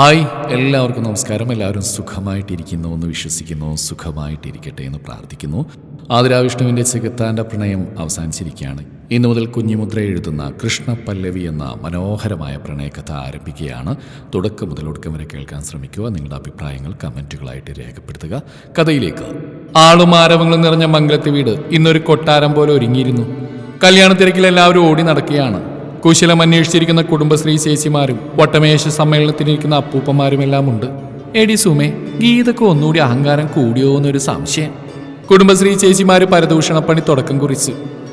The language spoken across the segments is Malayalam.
ഹായ് എല്ലാവർക്കും നമസ്കാരം. എല്ലാവരും സുഖമായിട്ടിരിക്കുന്നു എന്ന് വിശ്വസിക്കുന്നു. സുഖമായിട്ടിരിക്കട്ടെ എന്ന് പ്രാർത്ഥിക്കുന്നു. ആതിരാവിഷ്ണുവിന്റെ ചികിത്താന്റെ പ്രണയം അവസാനിച്ചിരിക്കുകയാണ്. ഇന്നു മുതൽ കുഞ്ഞിമുദ്ര എഴുതുന്ന കൃഷ്ണപല്ലവി എന്ന മനോഹരമായ പ്രണയകഥ ആരംഭിക്കുകയാണ്. തുടക്കം മുതൽ ഒടുക്കം വരെ കേൾക്കാൻ ശ്രമിക്കുക. നിങ്ങളുടെ അഭിപ്രായങ്ങൾ കമന്റുകളായിട്ട് രേഖപ്പെടുത്തുക. കഥയിലേക്ക്. ആളും ആരവങ്ങളും നിറഞ്ഞ മംഗലത്തെ വീട് ഇന്നൊരു കൊട്ടാരം പോലെ ഒരുങ്ങിയിരുന്നു. കല്യാണത്തിരക്കിൽ എല്ലാവരും ഓടി നടക്കുകയാണ്. കുശലം അന്വേഷിച്ചിരിക്കുന്ന കുടുംബശ്രീ ചേച്ചിമാരും വട്ടമേശ സമ്മേളനത്തിനിരിക്കുന്ന അപ്പൂപ്പന്മാരും എല്ലാം ഉണ്ട് എടി സുമേ ഗീതക്ക് ഒന്നുകൂടി അഹങ്കാരം കൂടിയോ എന്നൊരു സംശയം. കുടുംബശ്രീ ചേച്ചിമാർ പരദൂഷണപ്പണി തുടക്കം കുറിച്ചു.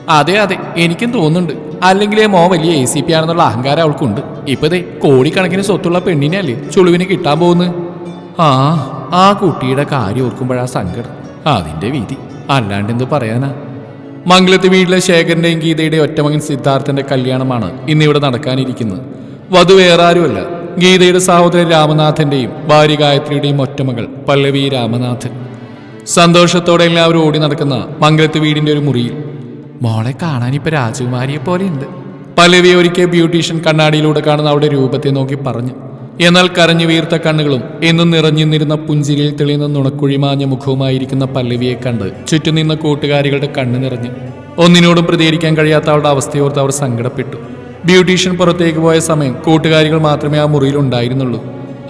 അതെ അതെ എനിക്കും തോന്നുന്നുണ്ട്. അല്ലെങ്കിലേ മോ വലിയ എ സി പി ആണെന്നുള്ള അഹങ്കാരം അവൾക്കുണ്ട്. ഇപ്പതേ കോടിക്കണക്കിന് സ്വത്തുള്ള പെണ്ണിനെ അല്ലേ ചുളുവിന് കിട്ടാൻ പോകുന്നു ആ ആ കുട്ടിയുടെ കാര്യം ഓർക്കുമ്പോഴാ സങ്കടം. അതിന്റെ വിധി. അല്ലാണ്ട് എന്ത് പറയാനാ? മംഗലത്ത് വീട്ടിലെ ശേഖരന്റെയും ഗീതയുടെയും ഒറ്റമകൻ സിദ്ധാർത്ഥന്റെ കല്യാണമാണ് ഇന്നിവിടെ നടക്കാനിരിക്കുന്നത്. വധു വേറെ ആരുമല്ല ഗീതയുടെ സഹോദരൻ രാമനാഥന്റെയും ഭാര്യ ഗായത്രിയുടെയും ഒറ്റമകൾ പല്ലവി രാമനാഥൻ. സന്തോഷത്തോടെ എല്ലാവരും ഓടി നടക്കുന്ന മംഗലത്ത് വീടിന്റെ ഒരു മുറിയിൽ. മോളെ കാണാൻ ഇപ്പൊ രാജകുമാരിയെ പോലെയുണ്ട് പല്ലവി ഒരിക്കൽ ബ്യൂട്ടീഷ്യൻ കണ്ണാടിയിലൂടെ കാണുന്ന അവിടെ രൂപത്തെ നോക്കി പറഞ്ഞു. എന്നാൽ കരഞ്ഞു വീർത്ത കണ്ണുകളും എന്നും നിറഞ്ഞു നിന്നിരുന്ന പുഞ്ചിരിയിൽ തെളിയുന്ന നുണക്കുഴിമാഞ്ഞ മുഖവുമായിരിക്കുന്ന പല്ലവിയെ കണ്ട് ചുറ്റും നിന്ന കൂട്ടുകാരികളുടെ കണ്ണു നിറഞ്ഞു. ഒന്നിനോടും പ്രതികരിക്കാൻ കഴിയാത്ത അവളുടെ അവസ്ഥയോർത്ത് അവർ സങ്കടപ്പെട്ടു. ബ്യൂട്ടീഷ്യൻ പുറത്തേക്ക് പോയ സമയം കൂട്ടുകാരികൾ മാത്രമേ ആ മുറിയിൽ ഉണ്ടായിരുന്നുള്ളൂ.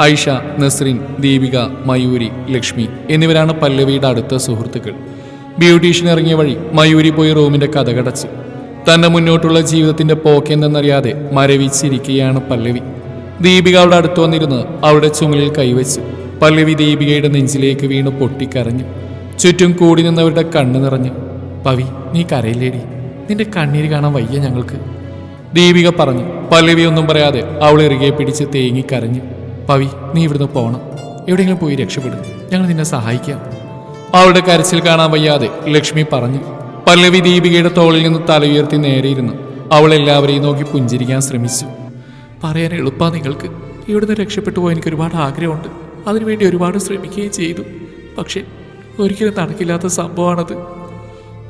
ഐഷ നസ്രിൻ ദീപിക മയൂരി ലക്ഷ്മി എന്നിവരാണ് പല്ലവിയുടെ അടുത്ത സുഹൃത്തുക്കൾ. ബ്യൂട്ടീഷ്യൻ ഇറങ്ങിയ വഴി മയൂരി പോയി റൂമിന്റെ കഥകടച്ചു തന്റെ മുന്നോട്ടുള്ള ജീവിതത്തിന്റെ പോക്കെന്തെന്നറിയാതെ മരവിച്ചിരിക്കുകയാണ് പല്ലവി. ദീപിക അവിടെ അടുത്ത് വന്നിരുന്ന് അവളുടെ ചുമലിൽ കൈവച്ചു. പല്ലവി ദീപികയുടെ നെഞ്ചിലേക്ക് വീണ് പൊട്ടിക്കരഞ്ഞു. ചുറ്റും കൂടി നിന്നവരുടെ കണ്ണു നിറഞ്ഞു. പവി നീ കരയില്ലേടി? നിന്റെ കണ്ണീര് കാണാൻ വയ്യ ഞങ്ങൾക്ക്. ദീപിക പറഞ്ഞു. പല്ലവി ഒന്നും പറയാതെ അവൾ ഇറുകെ പിടിച്ച് തേങ്ങി കരഞ്ഞു. പവി നീ ഇവിടുന്ന് പോകണം എവിടെയെങ്കിലും പോയി രക്ഷപ്പെടും. ഞങ്ങൾ നിന്നെ സഹായിക്കാം. അവളുടെ കരച്ചിൽ കാണാൻ വയ്യാതെ ലക്ഷ്മി പറഞ്ഞു. പല്ലവി ദീപികയുടെ തോളിൽ നിന്ന് തല ഉയർത്തി നേരെയിരുന്നു അവൾ എല്ലാവരെയും നോക്കി പുഞ്ചിരിക്കാൻ ശ്രമിച്ചു. പറയാൻ എളുപ്പാ നിങ്ങൾക്ക്. ഇവിടുന്ന് രക്ഷപ്പെട്ടു പോകാൻ എനിക്ക് ഒരുപാട് ആഗ്രഹമുണ്ട്. അതിനുവേണ്ടി ഒരുപാട് ശ്രമിക്കുകയും ചെയ്തു. പക്ഷേ ഒരിക്കലും നടക്കില്ലാത്ത സംഭവമാണത്.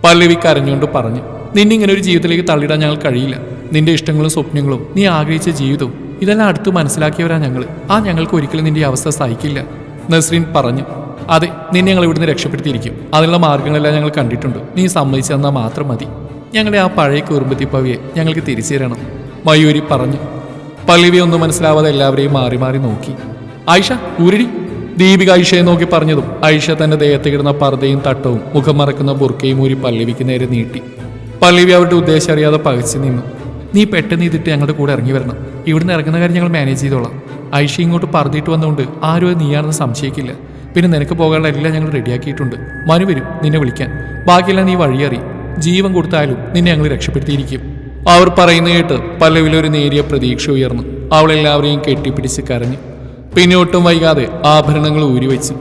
പല്ലവി കരഞ്ഞുകൊണ്ട് പറഞ്ഞു നിന്നെ ഇങ്ങനെ ഒരു ജീവിതത്തിലേക്ക് തള്ളിടാൻ ഞങ്ങൾ കഴിയില്ല. നിന്റെ ഇഷ്ടങ്ങളും സ്വപ്നങ്ങളും നീ ആഗ്രഹിച്ച ജീവിതവും ഇതെല്ലാം അടുത്ത് മനസ്സിലാക്കിയവരാ ഞങ്ങൾ ആ ഞങ്ങൾക്ക് ഒരിക്കലും നിന്റെ അവസ്ഥ സഹിക്കില്ല. നസ്രീൻ പറഞ്ഞു അതെ നിന്നെ ഞങ്ങൾ ഇവിടുന്ന് രക്ഷപ്പെടുത്തിയിരിക്കും. അതിനുള്ള മാർഗങ്ങളെല്ലാം ഞങ്ങൾ കണ്ടിട്ടുണ്ട്. നീ സമ്മതിച്ചു തന്നാൽ മാത്രം മതി. ഞങ്ങളുടെ ആ പഴയ കുറുമ്പത്തി പവിയെ ഞങ്ങൾക്ക് തിരിച്ചു തരണം മയൂരി പറഞ്ഞു പല്ലവി ഒന്നും മനസ്സിലാവാതെ എല്ലാവരെയും മാറി മാറി നോക്കി. ആയിഷ ഊരിടി. ദീപിക ഐഷയെ നോക്കി പറഞ്ഞതും ഐഷ തന്റെ ദേഹത്ത് കിടന്ന പർദ്ദയും തട്ടവും മുഖം മറക്കുന്ന ബുർക്കയും ഊരി പല്ലവിക്ക് നേരെ നീട്ടി. പല്ലവി അവരുടെ ഉദ്ദേശം അറിയാതെ പകച്ചു നിന്നു. നീ പെട്ടെന്ന് ഇതിട്ട് ഞങ്ങളുടെ കൂടെ ഇറങ്ങി വരണം. ഇവിടുന്ന് ഇറങ്ങുന്ന കാര്യം ഞങ്ങൾ മാനേജ് ചെയ്തോളാം. ഐഷ ഇങ്ങോട്ട് പറഞ്ഞിട്ട് വന്നുകൊണ്ട് ആരും അത് നീയാണെന്ന് സംശയിക്കില്ല. പിന്നെ നിനക്ക് പോകാനുള്ള എല്ലാം ഞങ്ങൾ റെഡിയാക്കിയിട്ടുണ്ട്. മനു വരും നിന്നെ വിളിക്കാൻ. ബാക്കിയെല്ലാം നീ വഴിയറി. ജീവൻ കൊടുത്താലും നിന്നെ ഞങ്ങൾ രക്ഷപ്പെടുത്തിയിരിക്കും. അവർ പറയുന്ന കേട്ട് പല്ലവിലൊരു നേരിയ പ്രതീക്ഷ ഉയർന്നു. അവൾ എല്ലാവരെയും കെട്ടിപ്പിടിച്ച് കരഞ്ഞു. പിന്നെ ഒട്ടും വൈകാതെ ആഭരണങ്ങൾ ഊരിവെച്ചു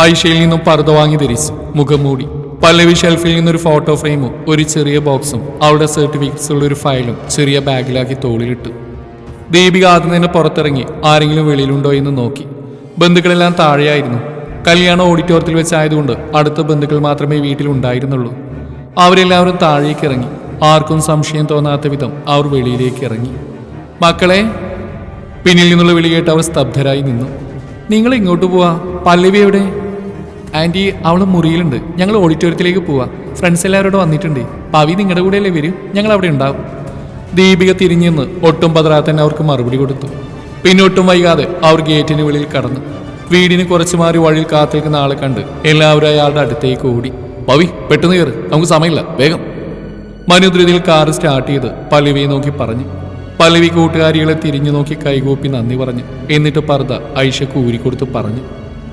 ഐഷയിൽ നിന്നും പർദ്ദ വാങ്ങി ധരിച്ചു മുഖം മൂടി. പല്ലവി ഷെൽഫിൽ നിന്നൊരു ഫോട്ടോ ഫ്രെയിമും ഒരു ചെറിയ ബോക്സും അവളുടെ സർട്ടിഫിക്കറ്റ്സ് ഉള്ള ഒരു ഫയലും ചെറിയ ബാഗിലാക്കി തോളിലിട്ടു. ദീപിക ആദ്യം തന്നെ പുറത്തിറങ്ങി ആരെങ്കിലും വെളിയിലുണ്ടോ എന്ന് നോക്കി. ബന്ധുക്കളെല്ലാം താഴെയായിരുന്നു. കല്യാണ ഓഡിറ്റോറിയത്തിൽ വെച്ചായതുകൊണ്ട് അടുത്ത ബന്ധുക്കൾ മാത്രമേ വീട്ടിലുണ്ടായിരുന്നുള്ളൂ. അവരെല്ലാവരും താഴേക്ക് ഇറങ്ങി. ആർക്കും സംശയം തോന്നാത്ത വിധം അവർ വെളിയിലേക്ക് ഇറങ്ങി. മക്കളെ പിന്നിൽ നിന്നുള്ള വിളി കേട്ട് അവർ സ്തബ്ധരായി നിന്നു. നിങ്ങൾ ഇങ്ങോട്ട് പോവാ. പല്ലവി എവിടെ? ആന്റി അവൾ മുറിയിലുണ്ട്. ഞങ്ങൾ ഓഡിറ്റോറിയത്തിലേക്ക് പോവാ. ഫ്രണ്ട്സ് എല്ലാവരോട് വന്നിട്ടുണ്ട്. പവി നിങ്ങളുടെ കൂടെയല്ലേ വരും? ഞങ്ങൾ അവിടെ ഉണ്ടാവും. ദീപിക തിരിഞ്ഞു നിന്ന് ഒട്ടും പതറാതെ തന്നെ അവർക്ക് മറുപടി കൊടുത്തു. പിന്നെ ഒട്ടും വൈകാതെ അവർ ഗേറ്റിന് വെളിയിൽ കടന്നു. വീടിന് കുറച്ചു മാറി വഴിയിൽ കാത്തിരിക്കുന്ന ആളെ കണ്ട് എല്ലാവരും അയാളുടെ അടുത്തേക്ക് ഓടി. പവി പെട്ടെന്ന് കയറ്. നമുക്ക് സമയമില്ല. വേഗം. മനുദ്രുതിയിൽ കാർ സ്റ്റാർട്ട് ചെയ്ത് പല്ലവിയെ നോക്കി പറഞ്ഞു. പല്ലവി കൂട്ടുകാരികളെ തിരിഞ്ഞു നോക്കി കൈകൂപ്പി നന്ദി പറഞ്ഞു. എന്നിട്ട് പർദ്ദ ഐഷക്ക് ഊരിക്കൊടുത്ത് പറഞ്ഞു.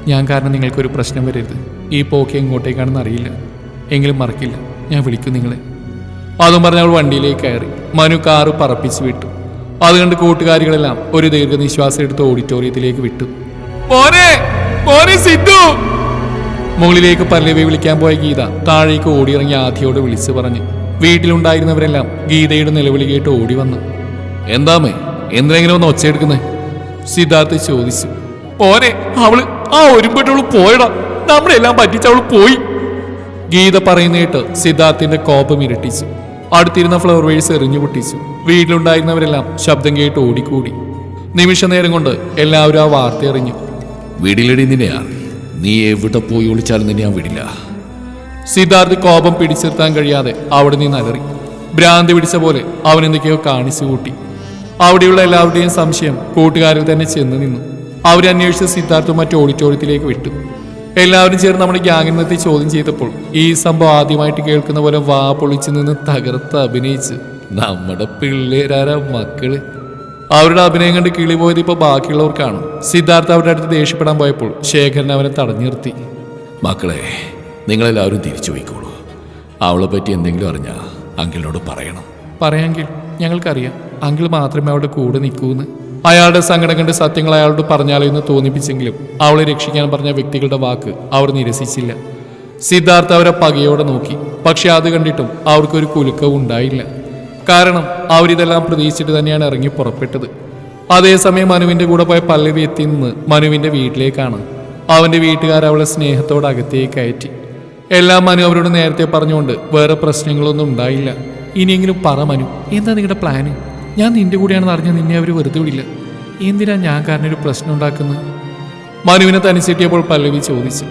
ഞാൻ കാരണം നിങ്ങൾക്കൊരു പ്രശ്നം വരരുത്. ഈ പോക്ക് എങ്ങോട്ടേക്കാണെന്ന് അറിയില്ല. എങ്കിലും മറക്കില്ല. ഞാൻ വിളിക്കും നിങ്ങളെ. അതും പറഞ്ഞ അവൾ വണ്ടിയിലേക്ക് കയറി. മനു കാറ് പറപ്പിച്ച് വിട്ടു. അത് കണ്ട് കൂട്ടുകാരികളെല്ലാം ഒരു ദീർഘനിശ്വാസം എടുത്ത് ഓഡിറ്റോറിയത്തിലേക്ക് വിട്ടു. പോരെ! പോരെ സിദ്ധു! മുകളിലേക്ക് പല്ലവി വിളിക്കാൻ പോയ ഗീത താഴേക്ക് ഓടിയിറങ്ങി ആദ്യയോട് വിളിച്ചു പറഞ്ഞു. വീട്ടിലുണ്ടായിരുന്നവരെല്ലാം ഗീതയുടെ നിലവിളി കേട്ട് ഓടി വന്നു. എന്താമേ എന്തിനെങ്കിലും ഒന്ന് ഒച്ചയെടുക്കുന്നേ? സിദ്ധാർത്ഥ് ചോദിച്ചു. പോരെ അവൾ ആ ഒരുമ്പെട്ടവൾ പോയടാ. നമ്മളെല്ലാം പറ്റിച്ച് അവൾ പോയി. ഗീത പറയുന്നേട്ട് സിദ്ധാർത്ഥിന്റെ കോപം ഇരട്ടിച്ചു. അടുത്തിരുന്ന ഫ്ലവർ വേഴ്സ് എറിഞ്ഞു പൊട്ടിച്ചു. വീട്ടിലുണ്ടായിരുന്നവരെല്ലാം ശബ്ദം കേട്ട് ഓടിക്കൂടി. നിമിഷ നേരം കൊണ്ട് എല്ലാവരും ആ വാർത്ത അറിഞ്ഞു വീടിലടി നിന്നെയാണ് നീ എവിടെ പോയി ഒളിച്ചാലും നിന്നെ ഞാൻ വിടില്ല. സിദ്ധാർത്ഥ് കോപം പിടിച്ചിർത്താൻ കഴിയാതെ അവിടെ നിന്ന് അലറി ഭ്രാന്തി പിടിച്ച പോലെ അവൻ എന്തൊക്കെയോ കാണിച്ചു കൂട്ടി. അവിടെയുള്ള എല്ലാവരുടെയും സംശയം കൂട്ടുകാരിൽ തന്നെ ചെന്ന് നിന്നു. അവരെ അന്വേഷിച്ച് സിദ്ധാർത്ഥ് മറ്റു ഓഡിറ്റോറിയത്തിലേക്ക് വിട്ടു. എല്ലാവരും ചേർന്ന് നമ്മുടെ ഗ്യാങ്ങിൽ നിർത്തി ചോദ്യം ചെയ്തപ്പോൾ ഈ സംഭവം ആദ്യമായിട്ട് കേൾക്കുന്ന പോലെ വാ പൊളിച്ചു നിന്ന് തകർത്ത് അഭിനയിച്ച്. നമ്മുടെ പിള്ളേരാരാ മക്കൾ? അവരുടെ അഭിനയം കണ്ട് കിളി പോയത് ഇപ്പൊ ബാക്കിയുള്ളവർക്കാണ് സിദ്ധാർത്ഥ അവരുടെ അടുത്ത് ദേഷ്യപ്പെടാൻ പോയപ്പോൾ ശേഖരൻ അവനെ തടഞ്ഞു നിർത്തി. മക്കളെ നിങ്ങളെല്ലാവരും തിരിച്ചു പോയിക്കോളൂ. അവളെ പറ്റി എന്തെങ്കിലും അറിഞ്ഞാൽ അങ്കിളിനോട് പറയണം. പറയാമെങ്കിൽ ഞങ്ങൾക്കറിയാം. അങ്കിൾ മാത്രമേ അവളുടെ കൂടെ നിൽക്കൂന്ന്. അയാളുടെ സങ്കടം കണ്ട് സത്യങ്ങൾ അയാളോട് പറഞ്ഞാലോ എന്ന് തോന്നിപ്പിച്ചെങ്കിലും അവളെ രക്ഷിക്കാൻ പറഞ്ഞ വ്യക്തികളുടെ വാക്ക് അവർ നിരസിച്ചില്ല. സിദ്ധാർത്ഥ അവരെ പകയോടെ നോക്കി. പക്ഷെ അത് കണ്ടിട്ടും അവർക്കൊരു കുലുക്കവും ഉണ്ടായില്ല. കാരണം അവരിതെല്ലാം പ്രതീക്ഷിച്ചിട്ട് തന്നെയാണ് ഇറങ്ങി പുറപ്പെട്ടത്. അതേസമയം മനുവിന്റെ കൂടെ പോയ പല്ലവി എത്തി നിന്ന് മനുവിന്റെ വീട്ടിലേക്കാണ്. അവന്റെ വീട്ടുകാർ അവളെ സ്നേഹത്തോടെ അകത്തേക്ക് എല്ലാം മനു അവരോട് നേരത്തെ പറഞ്ഞുകൊണ്ട് വേറെ പ്രശ്നങ്ങളൊന്നും ഉണ്ടായില്ല. ഇനിയെങ്കിലും പറ മനു എന്താ നിങ്ങളുടെ പ്ലാന് ഞാൻ നിന്റെ കൂടെയാണെന്ന് അറിഞ്ഞാൽ നിന്നെ അവർ വെറുതെ വിടില്ല. എന്തിനാ ഞാൻ കാരണം ഒരു പ്രശ്നം ഉണ്ടാക്കുന്നത്? മനുവിനെ തനിച്ചെത്തിയപ്പോൾ പല്ലവി ചോദിച്ചു.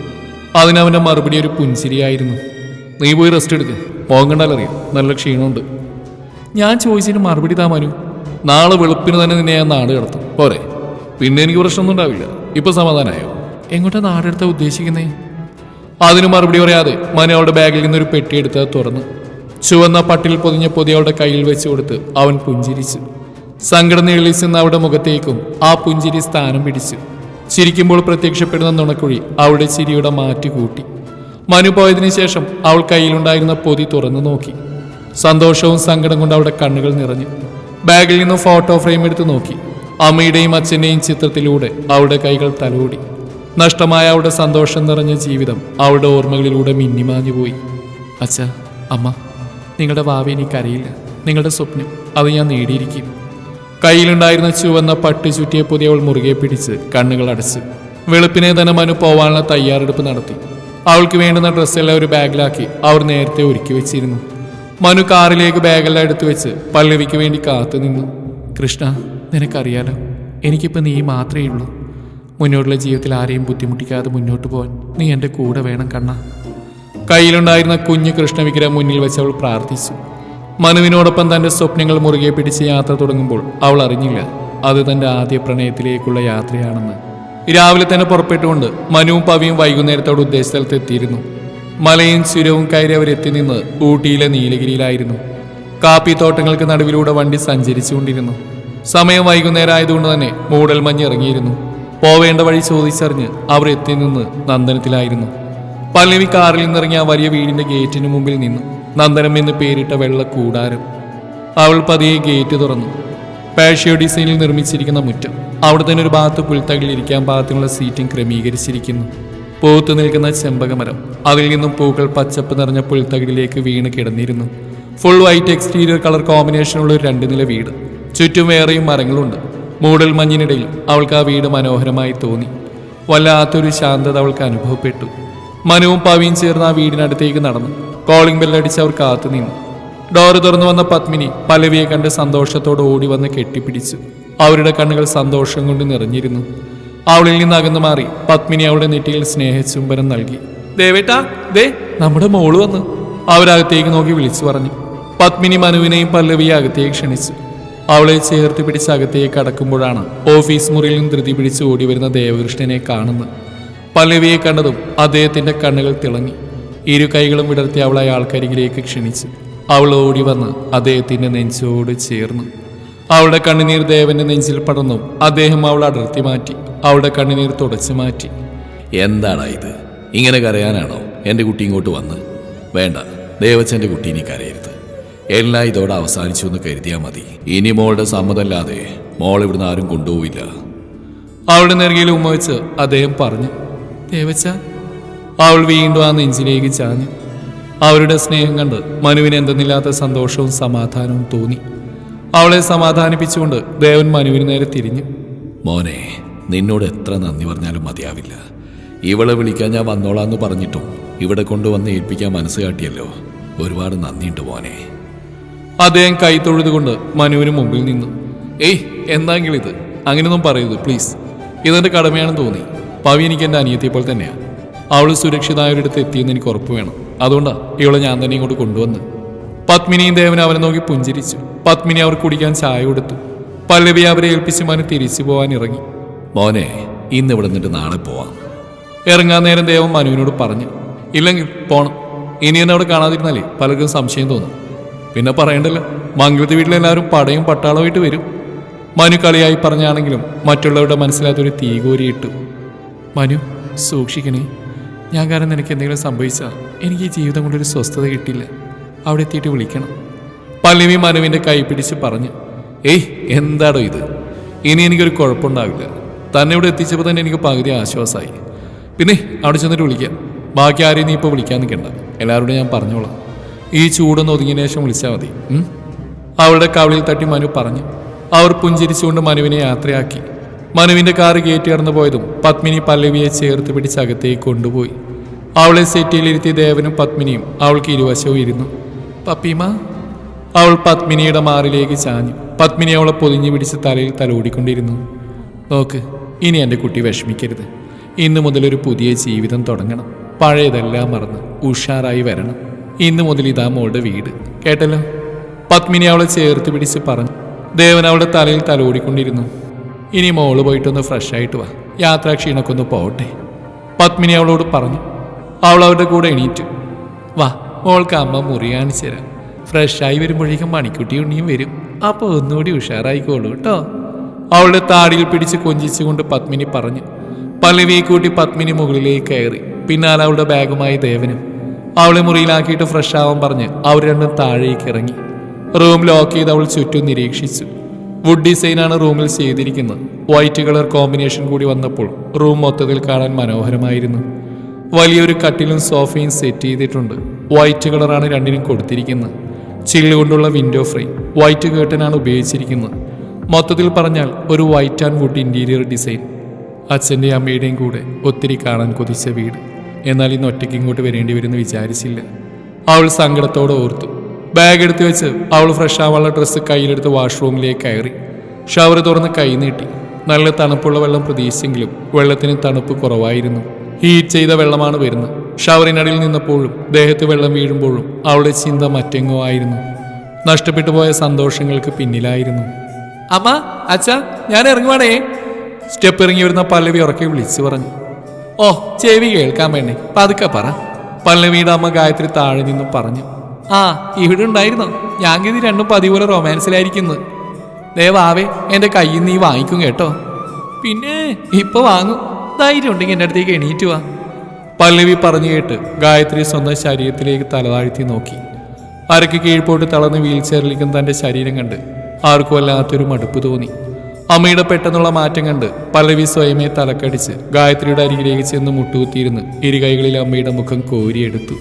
അതിനവന്റെ മറുപടി ഒരു പുഞ്ചിരിയായിരുന്നു. നീ പോയി റെസ്റ്റ് എടുക്ക്. പോകണ്ടാലറിയാം നല്ല ക്ഷീണമുണ്ട്. ഞാൻ ചോദിച്ചതിന് മറുപടി താ മനു. നാളെ വെളുപ്പിന് തന്നെ നിന്നെ ഞാൻ നാട് കിടത്തും. പോരെ. പിന്നെ എനിക്ക് പ്രശ്നമൊന്നും ഉണ്ടാവില്ല. ഇപ്പൊ സമാധാനമായോ എങ്ങോട്ടാ നാടെടുത്താ ഉദ്ദേശിക്കുന്നേ? അതിന് മറുപടി പറയാതെ മനു അവളുടെ ബാഗിൽ നിന്നൊരു പെട്ടി എടുത്ത് അത് തുറന്നു. ചുവന്ന പട്ടിൽ പൊതിഞ്ഞ പൊതി അവളുടെ കയ്യിൽ വെച്ച് കൊടുത്ത് അവൻ പുഞ്ചിരിച്ചു. സങ്കടം നീളിച്ചെന്ന് അവളുടെ മുഖത്തേക്കും ആ പുഞ്ചിരി സ്ഥാനം പിടിച്ചു. ചിരിക്കുമ്പോൾ പ്രത്യക്ഷപ്പെടുന്ന നുണക്കുഴി അവളുടെ ചിരിയുടെ മാറ്റി കൂട്ടി. മനു പോയതിനു ശേഷം അവൾ കയ്യിലുണ്ടായിരുന്ന പൊതി തുറന്നു നോക്കി. സന്തോഷവും സങ്കടം കൊണ്ട് അവളുടെ കണ്ണുകൾ നിറഞ്ഞു. ബാഗിൽ നിന്ന് ഫോട്ടോ ഫ്രെയിം എടുത്ത് നോക്കി. അമ്മയുടെയും അച്ഛന്റെയും ചിത്രത്തിലൂടെ അവളുടെ കൈകൾ തലോടി. നഷ്ടമായ അവളുടെ സന്തോഷം നിറഞ്ഞ ജീവിതം അവളുടെ ഓർമ്മകളിലൂടെ മിന്നിമാഞ്ഞു പോയി. അച്ഛ അമ്മ നിങ്ങളുടെ ഭാവി എനിക്കറിയില്ല നിങ്ങളുടെ സ്വപ്നം അത് ഞാൻ നേടിയിരിക്കും. കയ്യിലുണ്ടായിരുന്ന ചുവന്ന പട്ട് ചുറ്റിയ പുതിയ അവൾ മുറുകെ പിടിച്ച് കണ്ണുകൾ അടച്ച് വെളുപ്പിനെ തന്നെ മനു പോവാനുള്ള തയ്യാറെടുപ്പ് നടത്തി. അവൾക്ക് വേണ്ടുന്ന ഡ്രസ്സെല്ലാം ഒരു ബാഗിലാക്കി അവർ നേരത്തെ ഒരുക്കി വെച്ചിരുന്നു. മനു കാറിലേക്ക് ബാഗെല്ലാം എടുത്തു വെച്ച് പല്ലവിക്ക് വേണ്ടി കാത്തു നിന്നു കൃഷ്ണ നിനക്കറിയാലോ എനിക്കിപ്പോൾ നീ മാത്രമേ ഉള്ളൂ. മുന്നോട്ടുള്ള ജീവിതത്തിൽ ആരെയും ബുദ്ധിമുട്ടിക്കാതെ മുന്നോട്ട് പോകാൻ നീ എന്റെ കൂടെ വേണം കണ്ണ. കയ്യിലുണ്ടായിരുന്ന കുഞ്ഞു കൃഷ്ണവിഗ്രഹം മുന്നിൽ വെച്ച് അവൾ പ്രാർത്ഥിച്ചു. മനുവിനോടൊപ്പം തന്റെ സ്വപ്നങ്ങൾ മുറുകെ പിടിച്ച് യാത്ര തുടങ്ങുമ്പോൾ അവൾ അറിഞ്ഞില്ല അത് തന്റെ ആദ്യ പ്രണയത്തിലേക്കുള്ള യാത്രയാണെന്ന്. രാവിലെ തന്നെ പുറപ്പെട്ടുകൊണ്ട് മനുവും പവിയും വൈകുന്നേരത്തോട് ഉദ്ദേശസ്ഥലത്ത് എത്തിയിരുന്നു. മലയും ചുരവും കയറി അവരെത്തി നിന്ന് ഊട്ടിയിലെ നീലഗിരിയിലായിരുന്നു. കാപ്പി തോട്ടങ്ങൾക്ക് നടുവിലൂടെ വണ്ടി സഞ്ചരിച്ചുകൊണ്ടിരുന്നു. സമയം വൈകുന്നേരം ആയതുകൊണ്ട് തന്നെ മൂടൽ മഞ്ഞ് ഇറങ്ങിയിരുന്നു. പോവേണ്ട വഴി ചോദിച്ചറിഞ്ഞ് അവർ എത്തി നിന്ന് നന്ദനത്തിലായിരുന്നു. പല്ലവി കാറിൽ നിന്നിറങ്ങി ആ വലിയ വീടിന്റെ ഗേറ്റിന് മുമ്പിൽ നിന്നു. നന്ദനം എന്ന് പേരിട്ട വെള്ള കൂടാരം. അവൾ പതിയെ ഗേറ്റ് തുറന്നു. പേഷ്യോ ഡിസൈനിൽ നിർമ്മിച്ചിരിക്കുന്ന മുറ്റം. അവിടെ തന്നെ ഒരു ഭാഗത്ത് പുൽത്തകളിലിരിക്കാൻ ഭാഗത്തിനുള്ള സീറ്റും സീറ്റിംഗ് ക്രമീകരിച്ചിരിക്കുന്നു. പൂത്തു നിൽക്കുന്ന ചെമ്പകമരം. അതിൽ നിന്നും പൂക്കൾ പച്ചപ്പ് നിറഞ്ഞ പുൽത്തകിടിലേക്ക് വീണ് കിടന്നിരുന്നു. ഫുൾ വൈറ്റ് എക്സ്റ്റീരിയർ കളർ കോമ്പിനേഷനുള്ള ഒരു രണ്ട് നില വീട്. ചുറ്റും വേറെയും മരങ്ങളുണ്ട്. മൂടൽ മഞ്ഞിനിടയിൽ അവൾക്ക് ആ വീട് മനോഹരമായി തോന്നി. വല്ലാത്തൊരു ശാന്തത അവൾക്ക് അനുഭവപ്പെട്ടു. മനുവും പവിയും ചേർന്ന് ആ വീടിനടുത്തേക്ക് നടന്നു. കോളിംഗ് ബെല്ലടിച്ച് അവർ കാത്തു നിന്നു. ഡോറ് തുറന്നു വന്ന പത്മിനി പലവിയെ കണ്ട് സന്തോഷത്തോടെ ഓടി വന്ന് കെട്ടിപ്പിടിച്ചു. അവരുടെ കണ്ണുകൾ സന്തോഷം കൊണ്ട് നിറഞ്ഞിരുന്നു. അവളിൽ നിന്ന് അകന്നു മാറി പത്മിനി അവളുടെ നെറ്റിയിൽ സ്നേഹചുംബനം നൽകി. ദേവേട്ടാ ദേ നമ്മുടെ മോൾ വന്ന്. അവരകത്തേക്ക് നോക്കി വിളിച്ചു പറഞ്ഞു. പത്മിനി മനുവിനെയും പല്ലവിയെ അകത്തേക്ക് ക്ഷണിച്ചു. അവളെ ചേർത്ത് പിടിച്ച് അകത്തേക്ക് കടക്കുമ്പോഴാണ് ഓഫീസ് മുറിയിൽ നിന്ന് ധൃതി പിടിച്ച് ഓടി വരുന്ന ദേവകൃഷ്ണനെ കാണുന്നത്. പല്ലവിയെ കണ്ടതും അദ്ദേഹത്തിന്റെ കണ്ണുകൾ തിളങ്ങി. ഇരു കൈകളും വിടർത്തി അവളെ ആൾക്കരികിലേക്ക് ക്ഷണിച്ച്. അവൾ ഓടി വന്ന് അദ്ദേഹത്തിന്റെ നെഞ്ചോട് ചേർന്നു. അവളുടെ കണ്ണുനീർ ദേവന്റെ നെഞ്ചിൽ പടർന്നു. അദ്ദേഹം അവൾ അടർത്തി മാറ്റി. അവളുടെ കണ്ണുനീർ തുടച്ചു മാറ്റി. എന്താണ് ഇത്? ഇങ്ങനെ കരയാനാണോ? എന്റെ കുട്ടി ഇങ്ങോട്ട് വന്ന്. വേണ്ട ദേവച്ചന്റെ കുട്ടി ഇനി കരയരുത്. എല്ലാം ഇതോടെ അവസാനിച്ചു എന്ന് കരുതിയാൽ മതി. ഇനി മോളുടെ സമ്മതമല്ലാതെ മോൾ ഇവിടുന്ന് ആരും കൊണ്ടുപോവില്ല. അവളുടെ നെറുകയിൽ ഉമ്മ വെച്ച് അദ്ദേഹം പറഞ്ഞു ദേവച്ച അവൾ വീണ്ടും ആ നെഞ്ചിലേക്ക് ചാഞ്ഞു. അവരുടെ സ്നേഹം കണ്ട് മനുവിന് എന്തെന്നില്ലാത്ത സന്തോഷവും സമാധാനവും തോന്നി. അവളെ സമാധാനിപ്പിച്ചുകൊണ്ട് ദേവൻ മനുവിന് നേരെ തിരിഞ്ഞു. മോനെ നിന്നോട് എത്ര നന്ദി പറഞ്ഞാലും മതിയാവില്ല. ഇവളെ വിളിക്കാൻ ഞാൻ വന്നോളാന്ന് പറഞ്ഞിട്ടും ഇവിടെ കൊണ്ടുവന്ന് ഏൽപ്പിക്കാൻ മനസ്സ് കാട്ടിയല്ലോ. ഒരുപാട് നന്ദിയുണ്ട് മോനെ. അദ്ദേഹം കൈ തൊഴുതുകൊണ്ട് മനുവിന് മുമ്പിൽ നിന്നു. ഏയ് എന്താങ്കിലും ഇത്? അങ്ങനെയൊന്നും പറയരുത് പ്ലീസ്. ഇതെന്റെ കടമയാണെന്ന് തോന്നി. പവി എനിക്ക് എന്റെ അനിയത്തിയപ്പോൾ തന്നെയാണ് അവൾ സുരക്ഷിതമായ ഒരിടത്ത് എത്തിയെന്ന് എനിക്ക് ഉറപ്പ് വേണം. അതുകൊണ്ടാണ് ഇവളെ ഞാൻ തന്നെ ഇങ്ങോട്ട് കൊണ്ടുവന്ന്. പത്മിനിയും ദേവൻ അവനെ നോക്കി പുഞ്ചിരിച്ചു. പത്മിനി അവർ കുടിക്കാൻ ചായ കൊടുത്തു. പല്ലവി അവരെ ഏൽപ്പിച്ച് മനു തിരിച്ചു പോകാൻ ഇറങ്ങി. മോനെ ഇന്ന് ഇവിടെ നിന്നിട്ട് നാളെ പോവാം. ഇറങ്ങാൻ നേരം ദേവൻ മനുവിനോട് പറഞ്ഞു. ഇല്ലെങ്കിൽ പോണം. ഇനി എന്നെ അവിടെ കാണാതിരുന്നാലേ പലർക്കും സംശയം തോന്നും. പിന്നെ പറയണ്ടല്ലോ. മംഗളത്തെ വീട്ടിലെല്ലാവരും പടയും പട്ടാളമായിട്ട് വരും. മനു കളിയായി പറഞ്ഞാണെങ്കിലും മറ്റുള്ളവരുടെ മനസ്സിലാത്തൊരു തീകോരിയിട്ടു മനു സൂക്ഷിക്കണേ. ഞാൻ കാരണം നിനക്ക് എന്തെങ്കിലും സംഭവിച്ചാൽ എനിക്ക് ഈ ജീവിതം കൊണ്ടൊരു സ്വസ്ഥത കിട്ടില്ല അവിടെ എത്തിയിട്ട് വിളിക്കണം. പല്ലവി മനുവിന്റെ കൈ പിടിച്ച് പറഞ്ഞു ഏയ് എന്താടോ ഇത്? ഇനി എനിക്കൊരു കുഴപ്പമുണ്ടാവില്ല. തന്നെ ഇവിടെ എത്തിച്ചപ്പോൾ തന്നെ എനിക്ക് പകുതി ആശ്വാസമായി പിന്നെ അവിടെ ചെന്നിട്ട് വിളിക്കാം. ബാക്കി ആരെയും നീ ഇപ്പോൾ വിളിക്കാൻ നിൽക്കണ്ട. എല്ലാവരോടും ഞാൻ പറഞ്ഞോളാം. ഈ ചൂടൊന്ന് ഒതുങ്ങിയ ശേഷം വിളിച്ചാൽ മതി? അവളുടെ കവിളിൽ തട്ടി മനു പറഞ്ഞു. അവർ പുഞ്ചിരിച്ചുകൊണ്ട് മനുവിനെ യാത്രയാക്കി. മനുവിന്റെ കാറ് കയറ്റി കടന്നു പോയതും പത്മിനി പല്ലവിയെ ചേർത്ത് പിടിച്ച് അകത്തേക്ക് കൊണ്ടുപോയി. അവളെ സെറ്റിയിലിരുത്തി ദേവനും പത്മിനിയും അവൾക്ക് ഇരുവശവും ഇരുന്നു. പപ്പിമ? അവൾ പത്മിനിയുടെ മാറിലേക്ക് ചാഞ്ഞു. പത്മിനി അവളെ പൊതിഞ്ഞു പിടിച്ച് തലയിൽ തലോടിക്കൊണ്ടിരുന്നു. നോക്ക് ഇനി എന്റെ കുട്ടി വിഷമിക്കരുത്. ഇന്നു മുതലൊരു പുതിയ ജീവിതം തുടങ്ങണം. പഴയതെല്ലാം മറന്ന് ഉഷാറായി വരണം. ഇന്നു മുതൽ ഇതാ മോളുടെ വീട്. കേട്ടല്ലോ? പത്മിനി അവളെ ചേർത്ത് പിടിച്ച് പറഞ്ഞു. ദേവൻ അവളുടെ തലയിൽ തലോടിക്കൊണ്ടിരുന്നു. ഇനി മോൾ പോയിട്ടൊന്ന് ഫ്രഷ് ആയിട്ട് വാ. യാത്രാക്ഷീണൊക്കെ ഒന്ന് പോവട്ടെ. പത്മിനി അവളോട് പറഞ്ഞു. അവൾ അവരുടെ കൂടെ എണീറ്റു. വാ മോൾക്ക് അമ്മ മുറി കാണിച്ചു തരാം. ഫ്രഷായി വരുമ്പോഴേക്കും മണിക്കുട്ടി ഉണ്ണിയും വരും. അപ്പോൾ ഒന്നുകൂടി ഉഷാറായിക്കോളൂ കേട്ടോ. അവളുടെ താടിയിൽ പിടിച്ച് കൊഞ്ചിച്ചുകൊണ്ട് പത്മിനി പറഞ്ഞു. പല്ലവിയെ കൂട്ടി പത്മിനി മുകളിലേക്ക് കയറി. പിന്നാലെ അവളുടെ ബാഗുമായി ദേവനും. അവളെ മുറിയിലാക്കിയിട്ട് ഫ്രഷ് ആവാൻ പറഞ്ഞ് അവർ രണ്ടും താഴേക്ക് ഇറങ്ങി. റൂം ലോക്ക് ചെയ്ത് അവൾ ചുറ്റും നിരീക്ഷിച്ചു. വുഡ് ഡിസൈനാണ് റൂമിൽ ചെയ്തിരിക്കുന്നത്. വൈറ്റ് കളർ കോമ്പിനേഷൻ കൂടി വന്നപ്പോൾ റൂം മൊത്തത്തിൽ കാണാൻ മനോഹരമായിരുന്നു. വലിയൊരു കട്ടിലും സോഫയും സെറ്റ് ചെയ്തിട്ടുണ്ട്. വൈറ്റ് കളറാണ് രണ്ടിനും കൊടുത്തിരിക്കുന്നത്. ചില്ല് കൊണ്ടുള്ള വിൻഡോ ഫ്രെയിം വൈറ്റ് കേട്ടനാണ് ഉപയോഗിച്ചിരിക്കുന്നത്. മൊത്തത്തിൽ പറഞ്ഞാൽ ഒരു white and wood interior design അച്ഛന്റെയും അമ്മയുടെയും കൂടെ ഒത്തിരി കാണാൻ കൊതിച്ച വീട്. എന്നാൽ ഇന്ന് ഒറ്റയ്ക്ക് ഇങ്ങോട്ട് വരേണ്ടി വരുമെന്ന് വിചാരിച്ചില്ല. അവൾ സങ്കടത്തോടെ ഓർത്തു. ബാഗ് എടുത്തു വെച്ച് അവൾ ഫ്രഷ് ആവാനുള്ള ഡ്രസ്സ് കയ്യിലെടുത്ത് വാഷ്റൂമിലേക്ക് കയറി. ഷവർ തുറന്ന് കൈ നീട്ടി. നല്ല തണുപ്പുള്ള വെള്ളം പ്രതീക്ഷിച്ചെങ്കിലും വെള്ളത്തിന് തണുപ്പ് കുറവായിരുന്നു. ഹീറ്റ് ചെയ്ത വെള്ളമാണ് വരുന്നത്. ഷവറിനടിയിൽ നിന്നപ്പോഴും ദേഹത്ത് വെള്ളം വീഴുമ്പോഴും അവളുടെ ചിന്ത മറ്റെങ്ങോ ആയിരുന്നു. നഷ്ടപ്പെട്ടു പോയ സന്തോഷങ്ങൾക്ക് പിന്നിലായിരുന്നു. അമ്മ അച്ഛാ ഞാൻ ഇറങ്ങുവാണേ. സ്റ്റെപ്പ് ഇറങ്ങി വരുന്ന പല്ലവി ഉറക്കെ വിളിച്ചു പറഞ്ഞു. ഓ ചെവി കേൾക്കാൻ വേണ്ടി. പതുക്കെ പറ. പല്ലവിയുടെ അമ്മ ഗായത്രി താഴെ നിന്നും പറഞ്ഞു. ആ ഇവിടെ ഉണ്ടായിരുന്നു? ഞാൻ ഇത് രണ്ടും പതിപോലെ റൊമാൻസിലായിരിക്കുന്നു ദേവാവേ എന്റെ കയ്യിൽ നീ വാങ്ങിക്കും കേട്ടോ. പിന്നെ ഇപ്പൊ വാങ്ങും. ധൈര്യം ഉണ്ടെങ്കിൽ എന്റെ അടുത്തേക്ക് എണീറ്റ് വാ. പല്ലവി പറഞ്ഞു കേട്ട് ഗായത്രി സ്വന്തം ശരീരത്തിലേക്ക് തലതാഴ്ത്തി നോക്കി. അരക്ക് കീഴ്പോട്ട് തളർന്ന് വീൽ ചെയറിലേക്കും തന്റെ ശരീരം കണ്ട് ആർക്കും വല്ലാത്തൊരു മടുപ്പ് തോന്നി. അമ്മയുടെ പെട്ടെന്നുള്ള മാറ്റം കണ്ട് പല്ലവി സ്വയമേ തലക്കടിച്ച് ഗായത്രിയുടെ അരികിലേക്ക് ചെന്ന് മുട്ടുകുത്തിയിരുന്ന് ഇരുകൈകളിൽ അമ്മയുടെ മുഖം കോരിയെടുത്തു.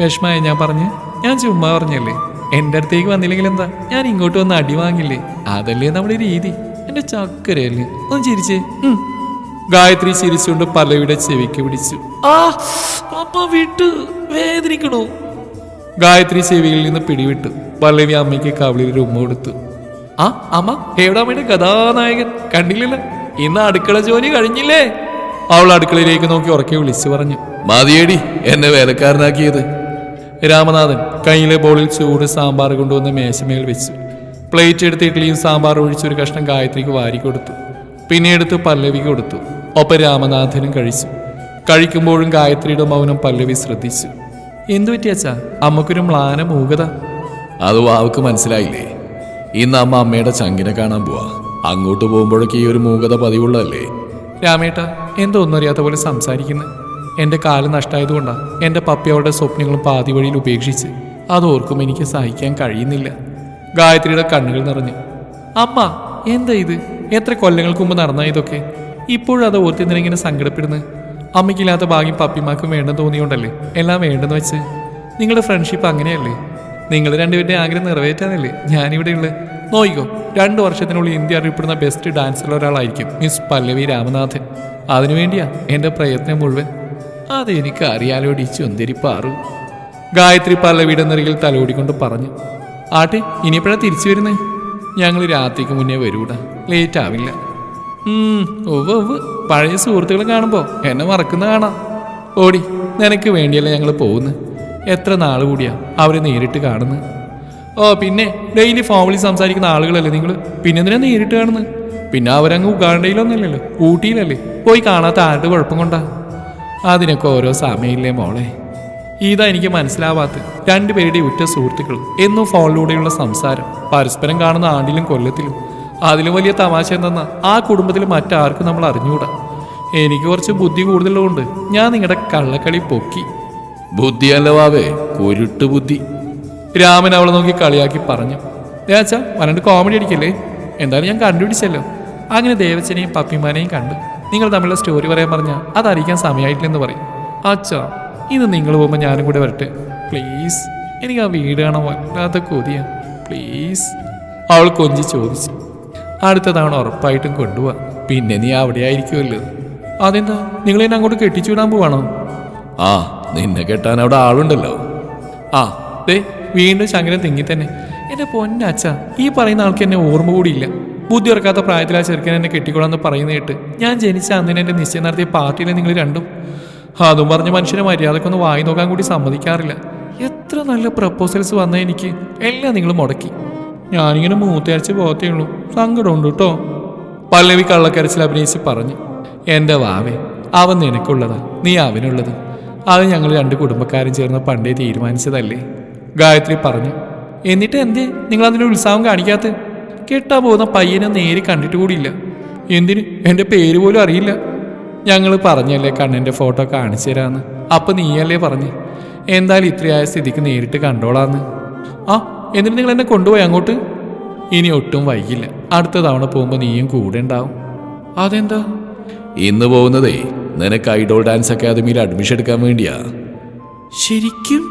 വിഷമായ ഞാൻ പറഞ്ഞു ഞാൻ ചുമ്മാ പറഞ്ഞല്ലേ? എന്റെ അടുത്തേക്ക് വന്നില്ലെങ്കിൽ എന്താ? ഞാൻ ഇങ്ങോട്ട് വന്ന് അടി വാങ്ങില്ലേ? അതല്ലേ നമ്മുടെ രീതി? എന്റെ ചക്കരയല്ലേ? ഒന്ന് ചിരിച്ചേ. ഗായത്രി ചിരിച്ചുകൊണ്ട് പല്ലവിയുടെ ചെവിക്ക് പിടിച്ചു. ആ അമ്മ വേദനിക്കണോ. ഗായത്രി ചെവിയിൽ നിന്ന് പിടിവിട്ടു. പല്ലവി അമ്മയ്ക്ക് കവിളിൽ ഒരു ഉമ്മ കൊടുത്തു. ആ അമ്മ എവിടെ അമ്മയുടെ കഥാനായകൻ കണ്ടില്ലല്ലോ. ഇന്ന് അടുക്കള ജോലി കഴിഞ്ഞില്ലേ? അവൾ അടുക്കളയിലേക്ക് നോക്കി ഉറക്കെ വിളിച്ചു പറഞ്ഞു. മതിയേടി എന്നെ വേലക്കാരനാക്കിയത്. രാമനാഥൻ കയ്യിലെ ബോളിൽ ചൂട് സാമ്പാർ കൊണ്ടുവന്ന് മേശമേൽ വെച്ചു. പ്ലേറ്റ് എടുത്ത് ഇഡ്ഡലിയും സാമ്പാർ ഒഴിച്ചൊരു കഷ്ണം ഗായത്രിക്ക് വാരി കൊടുത്തു. പിന്നെ എടുത്ത് പല്ലവി കൊടുത്തു. ഒപ്പം രാമനാഥനും കഴിച്ചു. കഴിക്കുമ്പോഴും ഗായത്രിയുടെ മൗനം പല്ലവി ശ്രദ്ധിച്ചു. എന്തു പറ്റിയച്ചാ അമ്മക്കൊരു മ്ലാന മൂകത. അത് വാവക്ക് മനസ്സിലായില്ലേ? ഇന്ന് അമ്മ അമ്മയുടെ ചങ്കിനെ കാണാൻ പോവാ. അങ്ങോട്ട് പോകുമ്പോഴൊക്കെ ഈ ഒരു മൂകത പതിവുള്ളതല്ലേ? രാമേട്ട എന്തോ ഒന്നും അറിയാത്ത പോലെ സംസാരിക്കുന്നത് എന്റെ കാൽ എന്റെ എന്റെ പപ്പിയവളുടെ സ്വപ്നങ്ങളും പാതി വഴിയിൽ ഉപേക്ഷിച്ച് അതോർക്കും എനിക്ക് സഹിക്കാൻ കഴിയുന്നില്ല. ഗായത്രിയുടെ കണ്ണുകൾ നിറഞ്ഞു അമ്മ എന്താ ഇത്? എത്ര കൊല്ലങ്ങൾക്ക് മുമ്പ് നടന്ന ഇതൊക്കെ? ഇപ്പോഴും അത് ഓർത്തിന്തിനെ ഇങ്ങനെ സങ്കടപ്പെടുന്നത് അമ്മയ്ക്കില്ലാത്ത ഭാഗ്യം പപ്പിമാക്കും വേണ്ടെന്ന് തോന്നിയോണ്ടല്ലേ? എല്ലാം വേണ്ടെന്ന് വെച്ച്? നിങ്ങളുടെ ഫ്രണ്ട്ഷിപ്പ് അങ്ങനെയല്ലേ? നിങ്ങൾ രണ്ടുപേരുടെ ആഗ്രഹം നിറവേറ്റാനല്ലേ ഞാനിവിടെ ഉള്ളത് നോയിക്കോ രണ്ടു വർഷത്തിനുള്ളിൽ ഇന്ത്യ അറിയപ്പെടുന്ന ബെസ്റ്റ് ഡാൻസറിൽ ഒരാളായിരിക്കും മിസ് പല്ലവി രാമനാഥൻ. അതിനുവേണ്ടിയാ എന്റെ പ്രയത്നം മുഴുവൻ. അതെനിക്ക് അറിയാലോടി ചുന്തിരി പാറു ഗായത്രി പല്ലവിയുടെ നിറയിൽ തലോടിക്കൊണ്ട് പറഞ്ഞു ആട്ടെ ഇനിയിപ്പോഴാ തിരിച്ചു വരുന്നേ? ഞങ്ങൾ രാത്രിക്ക് മുന്നേ വരൂടാ. ലേറ്റ് ആവില്ല. ഒവ് ഉവ്വ്. പഴയ സുഹൃത്തുക്കളെ കാണുമ്പോ എന്നെ മറക്കുന്ന കാണാം. ഓടി നിനക്ക് വേണ്ടിയല്ലേ ഞങ്ങൾ പോകുന്നു? എത്ര നാൾ കൂടിയാ അവരെ നേരിട്ട് കാണുന്നത് ഓ പിന്നെ ഡെയിലി ഫോമിലി സംസാരിക്കുന്ന ആളുകളല്ലേ നിങ്ങൾ പിന്നെ എന്തിനാ നേരിട്ട് കാണുന്നത് പിന്നെ അവരങ്ങ് ഉഗാണ്ടയിലൊന്നുമില്ലല്ലോ ഊട്ടിയിലല്ലേ? പോയി കാണാത്ത ആരുടെ കുഴപ്പം കൊണ്ടാ? അതിനൊക്കെ ഓരോ സമയമില്ലേ മോളെ? ഇതാ എനിക്ക് മനസ്സിലാവാത്ത രണ്ടുപേരുടെ ഉറ്റ സുഹൃത്തുക്കൾ എന്നും ഫോണിലൂടെയുള്ള സംസാരം. പരസ്പരം കാണുന്ന ആണ്ടിലും കൊല്ലത്തിലും. അതിലും വലിയ തമാശ എന്തെന്നാ? ആ കുടുംബത്തിൽ മറ്റാർക്കും നമ്മൾ അറിഞ്ഞുകൂടാ. എനിക്ക് കുറച്ച് ബുദ്ധി കൂടുതലുള്ളതുകൊണ്ട് ഞാൻ നിങ്ങളുടെ കള്ളക്കളി പൊക്കി. ബുദ്ധിയല്ല വാവേ കുരുട്ട് ബുദ്ധി. രാമൻ അവളെ നോക്കി കളിയാക്കി പറഞ്ഞു ദേവച്ച വരണ്ട് കോമഡി അടിക്കല്ലേ? എന്തായാലും ഞാൻ കണ്ടുപിടിച്ചല്ലോ. അങ്ങനെ ദേവച്ചനെയും പപ്പിമാനെയും കണ്ടു നിങ്ങൾ തമ്മിലുള്ള സ്റ്റോറി പറയാൻ പറഞ്ഞാൽ അതറിയിക്കാൻ സമയമായിട്ടില്ലെന്ന് പറയും. അച്ഛാ ഇന്ന് നിങ്ങൾ പോകുമ്പോൾ ഞാനും കൂടെ വരട്ടെ. പ്ലീസ് എനിക്ക് ആ വീട് കാണാൻ വല്ലാത്ത കൊതിയാണ് പ്ലീസ് അവൾ കൊഞ്ചി ചോദിച്ചു. അടുത്ത തവണ ഉറപ്പായിട്ടും കൊണ്ടുപോവാ. പിന്നെ നീ അവിടെ ആയിരിക്കുമല്ലോ അതെന്താ? നിങ്ങൾ എന്നെ അങ്ങോട്ട് കെട്ടിച്ചു വിടാൻ പോവാണോ? ആ നിന്നെ കെട്ടാൻ അവിടെ ആളുണ്ടല്ലോ. ആ ദേ വീണ്ടും ശങ്കരൻ തിങ്ങി തന്നെ. എന്റെ പൊന്നച്ച ഈ പറയുന്ന ആൾക്ക് എന്നെ ഓർമ്മ കൂടിയില്ല. ബുദ്ധി ഉറക്കാത്ത പ്രായത്തിൽ ആ ചെറുക്കൻ എന്നെ കെട്ടിക്കൊള്ളാന്ന് പറയുന്ന കേട്ട് ഞാൻ ജനിച്ച അന്നിന് എന്റെ നിശ്ചയം നടത്തിയ പാർട്ടിയിലെ നിങ്ങൾ രണ്ടും. അതും പറഞ്ഞ മനുഷ്യനെ മര്യാദക്കൊന്ന് വായി നോക്കാൻ കൂടി സമ്മതിക്കാറില്ല. എത്ര നല്ല പ്രപ്പോസൽസ് വന്ന എനിക്ക്. എല്ലാം നിങ്ങൾ മുടക്കി. ഞാനിങ്ങനെ മൂത്തയരച്ച് പോകത്തേ ഉള്ളൂ. സങ്കടമുണ്ട് കേട്ടോ. പല്ലവി കള്ളക്കരച്ചിൽ അഭിനയിച്ച് പറഞ്ഞു എന്റെ വാവേ അവൻ നിനക്കുള്ളതാ. നീ അവനുള്ളത്. അത് ഞങ്ങൾ രണ്ട് കുടുംബക്കാരും ചേർന്ന് പണ്ടേ തീരുമാനിച്ചതല്ലേ? ഗായത്രി പറഞ്ഞു എന്നിട്ട് എന്തേ? നിങ്ങൾ അതിന്റെ ഉത്സാഹം കാണിക്കാത്ത? കെട്ടാൻ പോകുന്ന പയ്യനെ നേരി കണ്ടിട്ട് കൂടിയില്ല. എന്തിന്? എന്റെ പേര് പോലും അറിയില്ല. ഞങ്ങൾ പറഞ്ഞല്ലേ കണ്ണന്റെ ഫോട്ടോ കാണിച്ചു തരാന്ന്. അപ്പൊ നീയല്ലേ പറഞ്ഞു എന്തായാലും ഇത്രയായ സ്ഥിതിക്ക് നേരിട്ട് കണ്ടോളാന്ന്. ആ എന്നിട്ട് നിങ്ങൾ എന്നെ കൊണ്ടുപോയി അങ്ങോട്ട്? ഇനി ഒട്ടും വൈകില്ല. അടുത്ത തവണ പോകുമ്പോൾ നീയും കൂടെ ഉണ്ടാവും. അതെന്താ? ഇന്ന് പോകുന്നതേ നിനക്ക് ഐഡോൾ ഡാൻസ് അക്കാദമിയിൽ അഡ്മിഷൻ എടുക്കാൻ വേണ്ടിയാ. ശരിക്കും?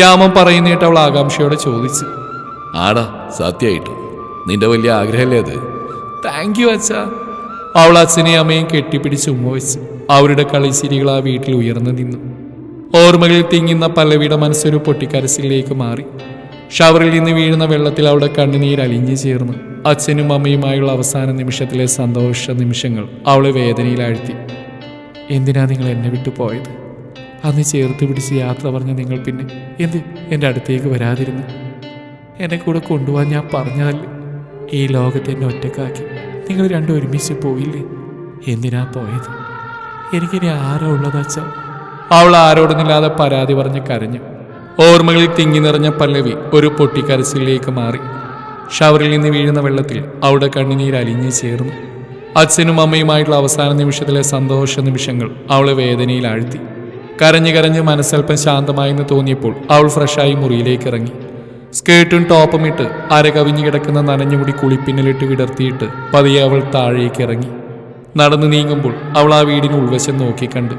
രാമൻ പറയുന്നേട്ട് അവൾ ആകാംക്ഷയോടെ ചോദിച്ചു. ആടാ സത്യമായിട്ടും നിന്റെ വലിയ ആഗ്രഹമല്ലേ അത്? താങ്ക് യു അച്ഛ. അവൾ അച്ഛനെയും അമ്മയും കെട്ടിപ്പിടിച്ച് ഉമ്മ വെച്ചു അവരുടെ കളിച്ചിരികൾ ആ വീട്ടിൽ ഉയർന്നു നിന്നു. ഓർമ്മകളിൽ തിങ്ങുന്ന പല്ലവിയുടെ മനസ്സൊരു പൊട്ടിക്കരസിലേക്ക് മാറി. ഷവറിൽ നിന്ന് വീഴുന്ന വെള്ളത്തിൽ അവളുടെ കണ്ണുനീർ അലിഞ്ഞു ചേർന്നു അച്ഛനും അമ്മയുമായുള്ള അവസാന നിമിഷത്തിലെ സന്തോഷ നിമിഷങ്ങൾ അവളെ വേദനയിലാഴ്ത്തി. എന്തിനാ നിങ്ങൾ എന്നെ വിട്ടു പോയത്? അന്ന് ചേർത്ത് പിടിച്ച് യാത്ര പറഞ്ഞ നിങ്ങൾ പിന്നെ എന്ത് എന്റെ അടുത്തേക്ക് വരാതിരുന്നു? എന്നെ കൂടെ കൊണ്ടുപോകാൻ ഞാൻ പറഞ്ഞതല്ലേ? ഈ ലോകത്തെ എന്നെ ഒറ്റക്കാക്കി നിങ്ങൾ രണ്ടും ഒരുമിച്ച് പോയില്ലേ? എന്തിനാ പോയത്? എനിക്കിനി ആരാ ഉള്ളതച്ചാ അവൾ ആരോടൊന്നില്ലാതെ പരാതി പറഞ്ഞ് കരഞ്ഞു. ഓർമ്മകളിൽ തിങ്ങി നിറഞ്ഞ പല്ലവി ഒരു പൊട്ടിക്കരച്ചിലേക്ക് മാറി. ഷവറിൽ നിന്ന് വീഴുന്ന വെള്ളത്തിൽ അവളുടെ കണ്ണുനീർ അലിഞ്ഞു ചേർന്നു. അച്ഛനും അമ്മയുമായിട്ടുള്ള അവസാന നിമിഷത്തിലെ സന്തോഷ നിമിഷങ്ങൾ അവളെ വേദനയിൽ ആഴ്ത്തി കരഞ്ഞു കരഞ്ഞ് മനസ്സൽപ്പം ശാന്തമായെന്ന് തോന്നിയപ്പോൾ അവൾ ഫ്രഷായി മുറിയിലേക്ക് ഇറങ്ങി സ്കേർട്ടും ടോപ്പും ഇട്ട് അര കവിഞ്ഞു കിടക്കുന്ന നനഞ്ഞുമുടി കുളിപ്പിന്നലിട്ട് വിടർത്തിയിട്ട് പതിയെ അവൾ താഴേക്ക് ഇറങ്ങി നടന്നു നീങ്ങുമ്പോൾ അവൾ ആ വീടിന് ഉൾവശം നോക്കിക്കണ്ടു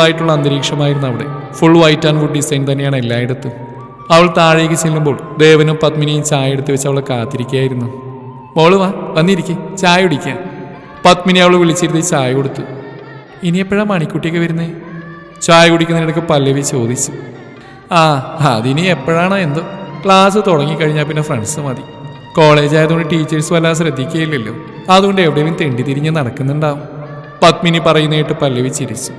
ആയിട്ടുള്ള അന്തരീക്ഷമായിരുന്നു അവിടെ. Full white and wood design തന്നെയാണ് എല്ലായിടത്തും. അവൾ താഴേക്ക് ചെല്ലുമ്പോൾ ദേവനും പത്മിനിയും ചായ എടുത്ത് വെച്ച് അവളെ കാത്തിരിക്കുകയായിരുന്നു. മോൾ വാ വന്നിരിക്കേ ചായ കുടിക്കാൻ. പത്മിനി അവൾ വിളിച്ചിരുത്തി ചായ കൊടുത്തു. ഇനിയെപ്പോഴാണ് മണിക്കുട്ടിയൊക്കെ വരുന്നേ? ചായ കുടിക്കുന്നതിനിടയ്ക്ക് പല്ലവി ചോദിച്ചു. ആ അതിനി എപ്പോഴാണോ എന്തോ. ക്ലാസ് തുടങ്ങിക്കഴിഞ്ഞാൽ പിന്നെ ഫ്രണ്ട്സ് മതി. കോളേജ് ആയതുകൊണ്ട് ടീച്ചേഴ്സ് വല്ലാതെ ശ്രദ്ധിക്കുകയില്ലല്ലോ. അതുകൊണ്ട് എവിടെയും തെണ്ടി തിരിഞ്ഞ് നടക്കുന്നുണ്ടാവും. പത്മിനി പറയുന്നതായിട്ട് പല്ലവി ചിരിച്ചു.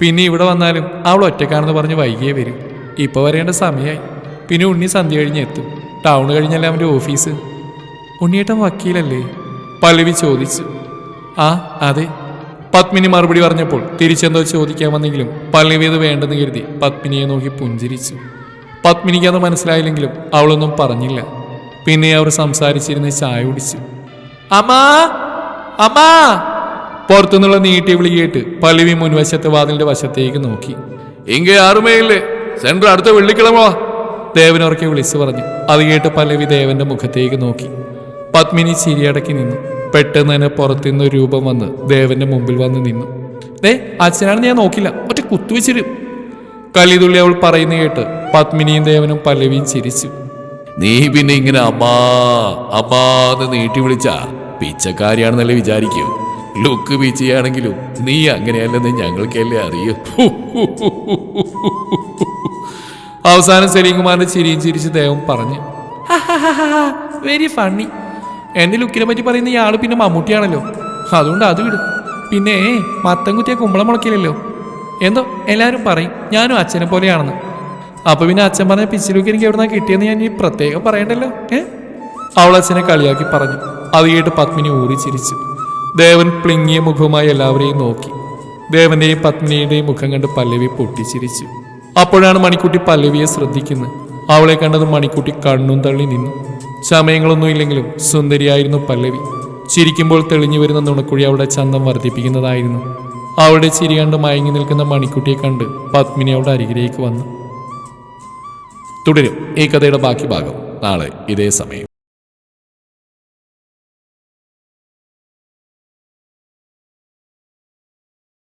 പിന്നെ ഇവിടെ വന്നാലും അവൾ ഒറ്റക്കാണെന്ന് പറഞ്ഞ് വൈകിയേ വരും. ഇപ്പോൾ വരേണ്ട സമയമായി പിന്നെ ഉണ്ണി സന്ധ്യ കഴിഞ്ഞ് എത്തും. ടൗൺ കഴിഞ്ഞല്ലേ അവന്റെ ഓഫീസ്? ഉണ്ണിയേട്ടൻ വക്കീലല്ലേ? പല്ലവി ചോദിച്ചു. ആ അതെ. പത്മിനി മറുപടി പറഞ്ഞപ്പോൾ തിരിച്ചെന്തോ ചോദിക്കാൻ വന്നെങ്കിലും പല്ലവി അത് വേണ്ടെന്ന് കരുതി പത്മിനിയെ നോക്കി പുഞ്ചിരിച്ചു. പത്മിനിക്ക് അത് മനസ്സിലായില്ലെങ്കിലും അവളൊന്നും പറഞ്ഞില്ല. പിന്നെ അവർ സംസാരിച്ചിരുന്ന് ചായ കുടിച്ചു. അമ്മാ! അമ്മാ! പുറത്തുനിന്നുള്ള നീട്ടി വിളി കേട്ട് പല്ലവി മുൻവശത്തെ വാതിലിന്റെ വശത്തേക്ക് നോക്കി. ഇങ്ങേ ആറുമേയില്ലേ സെൻട്രൽ അടുത്ത വെള്ളിക്കിളമോ ദേവനുറക്കെ വിളിച്ചു പറഞ്ഞു. അത് കേട്ട് പല്ലവി ദേവന്റെ മുഖത്തേക്ക് നോക്കി. പത്മിനി ചിരിയടക്കി നിന്നു. പെട്ടെന്ന് തന്നെ പുറത്തുനിന്ന് രൂപം വന്ന് ദേവന്റെ മുമ്പിൽ വന്ന് നിന്നു. ദേ അച്ഛനാണെന്ന് ഞാൻ നോക്കില്ല. ഒറ്റ കുത്തുവെച്ചിരും കലിതുള്ളി അവൾ പറയുന്ന കേട്ട് പത്മിനിയും ദേവനും പല്ലവിയും ചിരിച്ചു. നീ പിന്നെ ഇങ്ങനെ അമ്മാ എന്ന് നീട്ടി വിളിച്ച പിച്ചക്കാരിയാണെന്നല്ലേ വിചാരിക്കൂ? ലുക്ക് പിച്ചയാണെങ്കിലും നീ അങ്ങനെയല്ലെന്ന് ഞങ്ങൾക്കല്ലേ അറിയൂ? അവസാനം സലീംകുമാറിന്റെ ചിരിയും ചിരിച്ച് ദേവൻ പറഞ്ഞു വെരി ഫണ്ണി. എന്റെ ലുക്കിനെ പറ്റി പറയുന്ന ഇയാൾ പിന്നെ മമ്മൂട്ടിയാണല്ലോ. അതുകൊണ്ട് അത് വിടും. പിന്നെ മത്തം കുത്തിയ കുമ്പളം മുളക്കില്ലല്ലോ എന്തോ എല്ലാവരും പറയും ഞാനും അച്ഛനെ പോലെയാണെന്ന്. അപ്പൊ പിന്നെ അച്ഛൻ പറഞ്ഞ പിച്ചിലൂക്ക് എനിക്ക് എവിടുന്നാ കിട്ടിയെന്ന് ഞാൻ ഈ പ്രത്യേകം പറയണ്ടല്ലോ ഏ? അവൾ അച്ഛനെ കളിയാക്കി പറഞ്ഞു. അത് കേട്ട് പത്മിനി ഊറി ചിരിച്ചു. ദേവൻ പ്ലിങ്ങിയ മുഖവുമായി എല്ലാവരെയും നോക്കി. ദേവന്റെയും പത്മിനിയുടെയും മുഖം കണ്ട് പല്ലവി പൊട്ടിച്ചിരിച്ചു അപ്പോഴാണ് മണിക്കുട്ടി പല്ലവിയെ ശ്രദ്ധിക്കുന്നത്. അവളെ കണ്ടത് മണിക്കുട്ടി കണ്ണും തള്ളി നിന്നു. സമയങ്ങളൊന്നും ഇല്ലെങ്കിലും സുന്ദരിയായിരുന്നു പല്ലവി. ചിരിക്കുമ്പോൾ തെളിഞ്ഞു വരുന്ന നുണക്കുഴി അവളുടെ ചന്തം വർദ്ധിപ്പിക്കുന്നതായിരുന്നു. അവളുടെ ചിരി കണ്ട് മയങ്ങി നിൽക്കുന്ന മണിക്കുട്ടിയെ കണ്ട് പത്മിനി അവളുടെ അരികിലേക്ക് വന്നു. തുടരും ഈ കഥയുടെ ബാക്കി ഭാഗം നാളെ ഇതേ സമയം.